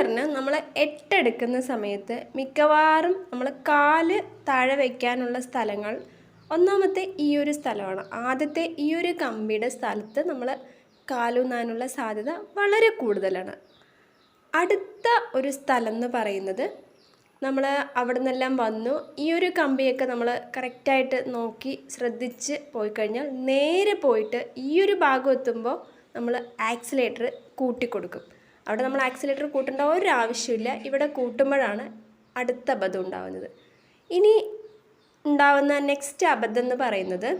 ഗിയറിന് നമ്മൾ എട്ടെടുക്കുന്ന സമയത്ത് മിക്കവാറും നമ്മൾ കാൽ താഴെ വയ്ക്കാനുള്ള സ്ഥലങ്ങൾ ഒന്നാമത്തെ ഈ ഒരു സ്ഥലമാണ്. ആദ്യത്തെ ഈ ഒരു കമ്പിയുടെ സ്ഥലത്ത് നമ്മൾ കാലൂന്നാനുള്ള സാധ്യത വളരെ കൂടുതലാണ്. അടുത്ത ഒരു സ്ഥലം എന്ന് പറയുന്നത് നമ്മൾ അവിടെ നിന്നെല്ലാം വന്നു. ഈ ഒരു കമ്പിയൊക്കെ നമ്മൾ കറക്റ്റായിട്ട് നോക്കി ശ്രദ്ധിച്ച് പോയി കഴിഞ്ഞാൽ നേരെ പോയിട്ട് ഈ ഒരു ഭാഗം എത്തുമ്പോൾ നമ്മൾ ആക്സിലേറ്റർ കൂട്ടിക്കൊടുക്കും. അവിടെ നമ്മൾ ആക്സിലേറ്റർ കൂട്ടേണ്ട ഒരു ആവശ്യമില്ല ഇവിടെ കൂട്ടുമ്പോഴാണ് അടുത്ത അബദ്ധം ഉണ്ടാവുന്നത്. ഇനി ഉണ്ടാവുന്ന നെക്സ്റ്റ് അബദ്ധം എന്ന് പറയുന്നത്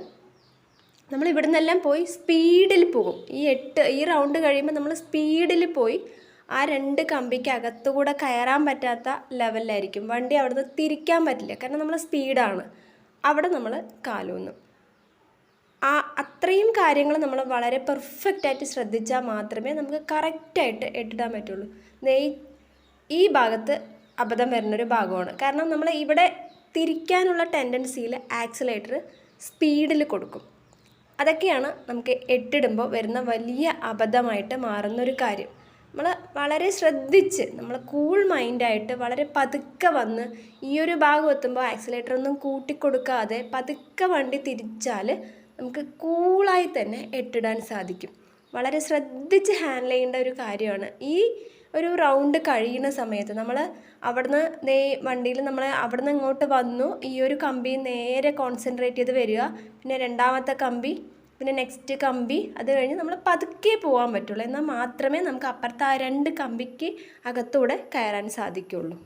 നമ്മൾ ഇവിടെ നിന്നെല്ലാം പോയി സ്പീഡിൽ പോകും. ഈ എട്ട് ഈ റൗണ്ട് കഴിയുമ്പോൾ നമ്മൾ സ്പീഡിൽ പോയി ആ രണ്ട് കമ്പിക്ക് അകത്തുകൂടെ കയറാൻ പറ്റാത്ത ലെവലിലായിരിക്കും വണ്ടി അവിടുന്ന് തിരിക്കാൻ പറ്റില്ല. കാരണം നമ്മൾ സ്പീഡാണ് അവിടെ നമ്മൾ കാലൂന്നും. ആ അത്രയും കാര്യങ്ങൾ നമ്മൾ വളരെ പെർഫെക്റ്റ് ആയിട്ട് ശ്രദ്ധിച്ചാൽ മാത്രമേ നമുക്ക് കറക്റ്റായിട്ട് എട്ടിടാൻ പറ്റുള്ളൂ. നെയ് ഈ ഭാഗത്ത് അബദ്ധം വരുന്നൊരു ഭാഗമാണ്. കാരണം നമ്മൾ ഇവിടെ തിരിക്കാനുള്ള ടെൻഡൻസിയിൽ ആക്സിലേറ്റർ സ്പീഡിൽ കൊടുക്കും. അതൊക്കെയാണ് നമുക്ക് എട്ടിടുമ്പോൾ വരുന്ന വലിയ അബദ്ധമായിട്ട് മാറുന്നൊരു കാര്യം. നമ്മൾ വളരെ ശ്രദ്ധിച്ച് നമ്മൾ കൂൾ മൈൻഡായിട്ട് വളരെ പതുക്കെ വന്ന് ഈ ഒരു ഭാഗം എത്തുമ്പോൾ ആക്സിലേറ്റർ ഒന്നും കൂട്ടിക്കൊടുക്കാതെ പതുക്കെ വണ്ടി തിരിച്ചാൽ നമുക്ക് കൂളായി തന്നെ എട്ടിടാൻ സാധിക്കും. വളരെ ശ്രദ്ധിച്ച് ഹാൻഡിൽ ചെയ്യേണ്ട ഒരു കാര്യമാണ്. ഈ ഒരു റൗണ്ട് കഴിയുന്ന സമയത്ത് നമ്മൾ അവിടുന്ന് നേ വണ്ടിയിൽ നമ്മൾ അവിടുന്ന് ഇങ്ങോട്ട് വന്നു ഈ ഒരു കമ്പി നേരെ കോൺസെൻട്രേറ്റ് ചെയ്ത് വരിക. പിന്നെ രണ്ടാമത്തെ കമ്പി പിന്നെ നെക്സ്റ്റ് കമ്പി അത് കഴിഞ്ഞ് നമ്മൾ പതുക്കെ പോകാൻ പറ്റുള്ളൂ. എന്നാൽ മാത്രമേ നമുക്ക് അപ്പുറത്തെ ആ രണ്ട് കമ്പിക്ക് അകത്തൂടെ കയറാൻ സാധിക്കുള്ളൂ.